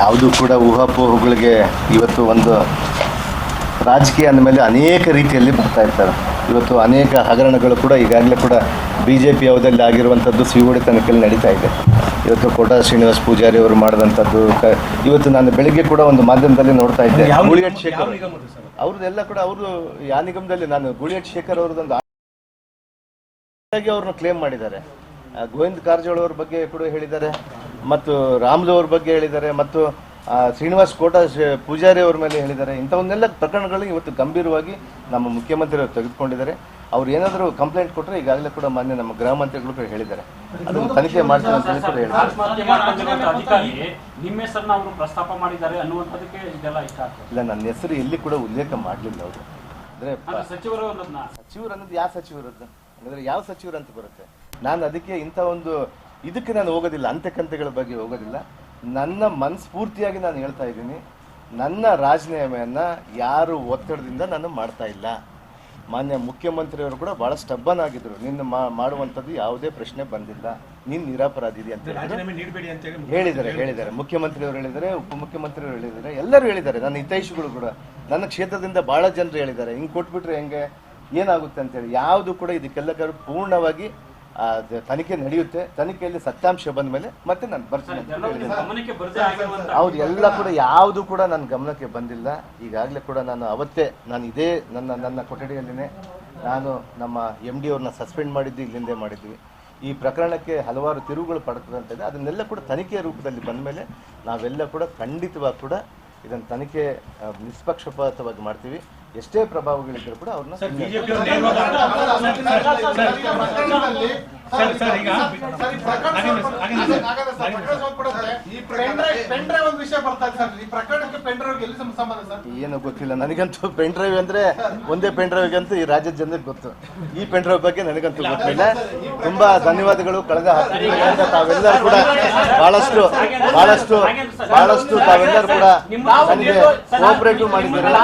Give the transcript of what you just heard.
ಯಾವುದು ಕೂಡ ಊಹಾಪೋಹಗಳಿಗೆ ಇವತ್ತು ಒಂದು ರಾಜಕೀಯ ಅಂದಮೇಲೆ ಅನೇಕ ರೀತಿಯಲ್ಲಿ ಬರ್ತಾ ಇರ್ತಾರೆ. ಇವತ್ತು ಅನೇಕ ಹಗರಣಗಳು ಕೂಡ ಈಗಾಗಲೇ ಕೂಡ ಬಿ ಜೆ ಪಿ ಯಾವುದಲ್ಲಿ ಆಗಿರುವಂಥದ್ದು ಸಿವುಡಿ ತನಿಖೆಯಲ್ಲಿ ನಡೀತಾ ಇದೆ. ಇವತ್ತು ಕೋಟಾ ಶ್ರೀನಿವಾಸ್ ಪೂಜಾರಿ ಅವರು ಮಾಡಿದಂಥದ್ದು ಇವತ್ತು ನಾನು ಬೆಳಿಗ್ಗೆ ಕೂಡ ಒಂದು ಮಾಧ್ಯಮದಲ್ಲಿ ನೋಡ್ತಾ ಇದ್ದೆ. ಗುಳಿಯಟ್ ಶೇಖರ್. ಅವ್ರದ್ದೆಲ್ಲ ಕೂಡ ಅವರು ಯಾ ನಿಗಮದಲ್ಲಿ ನಾನು ಗುಳಿಯಟ್ ಶೇಖರ್ ಅವ್ರದ್ದೊಂದು ಅವ್ರನ್ನ ಕ್ಲೇಮ್ ಮಾಡಿದ್ದಾರೆ. ಗೋವಿಂದ ಕಾರಜೋಳ ಅವ್ರ ಬಗ್ಗೆ ಕೂಡ ಹೇಳಿದ್ದಾರೆ. ಮತ್ತು ರಾಮದೇವ್ರ ಅವ್ರ ಬಗ್ಗೆ ಹೇಳಿದ್ದಾರೆ ಮತ್ತು ಶ್ರೀನಿವಾಸ್ ಕೋಟ ಪೂಜಾರಿ ಅವ್ರ ಮೇಲೆ ಹೇಳಿದ್ದಾರೆ. ಇಂಥವನ್ನೆಲ್ಲ ಪ್ರಕರಣಗಳು ಇವತ್ತು ಗಂಭೀರವಾಗಿ ನಮ್ಮ ಮುಖ್ಯಮಂತ್ರಿಯವರು ತೆಗೆದುಕೊಂಡಿದ್ದಾರೆ. ಅವ್ರು ಏನಾದರೂ ಕಂಪ್ಲೇಂಟ್ ಕೊಟ್ಟರೆ ಈಗಾಗಲೇ ಕೂಡ ಮಾನ್ಯ ನಮ್ಮ ಗೃಹ ಮಂತ್ರಿಗಳು ಕೂಡ ಹೇಳಿದ್ದಾರೆ. ಅದನ್ನು ತನಿಖೆ ಮಾಡ್ತಾರೆ ಅಂತ ಹೇಳಿ ಕೂಡ ಹೇಳಿದ್ದಾರೆ. ಅವರು ಇಲ್ಲ ನನ್ನ ಹೆಸರು ಎಲ್ಲಿ ಕೂಡ ಉಲ್ಲೇಖ ಮಾಡಲಿಲ್ಲ ಅವರು. ಅಂದರೆ ಸಚಿವರು ಸಚಿವರು ಅನ್ನೋದು ಯಾವ ಸಚಿವರದ್ದು? ಅಂದರೆ ಯಾವ ಸಚಿವರು ಅಂತ ಬರುತ್ತೆ? ನಾನು ಅದಕ್ಕೆ ಇಂಥ ಒಂದು ಇದಕ್ಕೆ ನಾನು ಹೋಗೋದಿಲ್ಲ ಅಂತ್ಯಕಂತೆಗಳ ಬಗ್ಗೆ ಹೋಗೋದಿಲ್ಲ. ನನ್ನ ಮನಸ್ಫೂರ್ತಿಯಾಗಿ ನಾನು ಹೇಳ್ತಾ ಇದ್ದೀನಿ ನನ್ನ ರಾಜೀನಾಮೆಯನ್ನು ಯಾರು ಒತ್ತಡದಿಂದ ನಾನು ಮಾಡ್ತಾ ಇಲ್ಲ. ಮಾನ್ಯ ಮುಖ್ಯಮಂತ್ರಿಯವರು ಕೂಡ ಭಾಳ ಸ್ಟಬ್ಬನ್ ಆಗಿದ್ರು ನಿನ್ನ ಮಾಡುವಂಥದ್ದು ಯಾವುದೇ ಪ್ರಶ್ನೆ ಬಂದಿಲ್ಲ ನೀನು ನಿರಾಪರಾಧಿ ಅಂತ ಹೇಳಿದ್ದಾರೆ ಹೇಳಿದ್ದಾರೆ. ಮುಖ್ಯಮಂತ್ರಿಯವರು ಹೇಳಿದ್ದಾರೆ ಉಪಮುಖ್ಯಮಂತ್ರಿಯವರು ಹೇಳಿದ್ದಾರೆ ಎಲ್ಲರೂ ಹೇಳಿದ್ದಾರೆ. ನನ್ನ ಹಿತೈಷಿಗಳು ಕೂಡ ನನ್ನ ಕ್ಷೇತ್ರದಿಂದ ಭಾಳ ಜನರು ಹೇಳಿದ್ದಾರೆ ಹಿಂಗೆ ಕೊಟ್ಬಿಟ್ರೆ ಹೆಂಗೆ ಏನಾಗುತ್ತೆ ಅಂತೇಳಿ ಯಾವುದು ಕೂಡ ಇದಕ್ಕೆಲ್ಲಕ್ಕೂ ಪೂರ್ಣವಾಗಿ ತನಿಖೆ ನಡೆಯುತ್ತೆ. ತನಿಖೆಯಲ್ಲಿ ಸತ್ಯಾಂಶ ಬಂದ ಮೇಲೆ ಮತ್ತೆ ನಾನು ಬರ್ತೀನಿ ಹೌದು ಎಲ್ಲ ಕೂಡ ಯಾವುದು ಕೂಡ ನನ್ನ ಗಮನಕ್ಕೆ ಬಂದಿಲ್ಲ. ಈಗಾಗಲೇ ಕೂಡ ನಾನು ಅವತ್ತೇ ನಾನು ಇದೇ ನನ್ನ ನನ್ನ ಕೊಠಡಿಯಲ್ಲಿನೇ ನಾನು ನಮ್ಮ ಎಂ ಡಿ ಅವ್ರನ್ನ ಸಸ್ಪೆಂಡ್ ಮಾಡಿದ್ದು ಇಲ್ಲಿಂದೇ ಮಾಡಿದ್ವಿ. ಈ ಪ್ರಕರಣಕ್ಕೆ ಹಲವಾರು ತಿರುವುಗಳು ಪಡ್ತದಂತಿದೆ ಅದನ್ನೆಲ್ಲ ಕೂಡ ತನಿಖೆಯ ರೂಪದಲ್ಲಿ ಬಂದ ಮೇಲೆ ನಾವೆಲ್ಲ ಕೂಡ ಖಂಡಿತವಾಗಿ ಕೂಡ ಇದನ್ನು ತನಿಖೆ ನಿಷ್ಪಕ್ಷಪಾತವಾಗಿ ಮಾಡ್ತೀವಿ. ಎಷ್ಟೇ ಪ್ರಭಾವಗಳಿದ್ರು ಕೂಡ ಅವ್ರನ್ನ ಸರ್ ಸುಮ್ನೆ- ಬಿಜೆಪಿ ಸರ್ ಸರ್ ಈಗ? ಹಾಗೇನೆ ಸರ್, ಹಾಗೇನೆ ಸರ್. ಈ ಪೆಂಡ್ರೈವ್ ಒಂದು ವಿಷಯ ಬರ್ತಾ ಇದೆ ಸರ್ ಈ ಪ್ರಕರಣಕ್ಕೆ ಪೆಂಡ್ರೈವ್ ಎಲ್ಲಿ ಸಂಬಂಧ ಸರ್? ಏನು ಗೊತ್ತಿಲ್ಲ ನನಗಂತೂ ಪೆನ್ ಡ್ರೈವ್ ಅಂದ್ರೆ ಒಂದೇ ಪೆನ್ ಡ್ರೈವ್ ಅಂತ ಈ ರಾಜ್ಯದ ಜನರಿಗೆ ಗೊತ್ತು. ಈ ಪೆನ್ ಡ್ರೈವ್ ಬಗ್ಗೆ ನನಗಂತೂ ಗೊತ್ತಿಲ್ಲ. ತುಂಬಾ ಧನ್ಯವಾದಗಳು ಕಳೆದ ಹತ್ತು ದಿನಗಳಿಂದ ತಾವೆಲ್ಲರೂ ಕೂಡ ಬಹಳಷ್ಟು ಬಹಳಷ್ಟು ಬಹಳಷ್ಟು ತಾವೆಲ್ಲರೂ ಕೂಡ ನನಗೆ ಕೋಆಪರೇಟಿವ್ ಮಾಡಿದ್ದಾರೆ?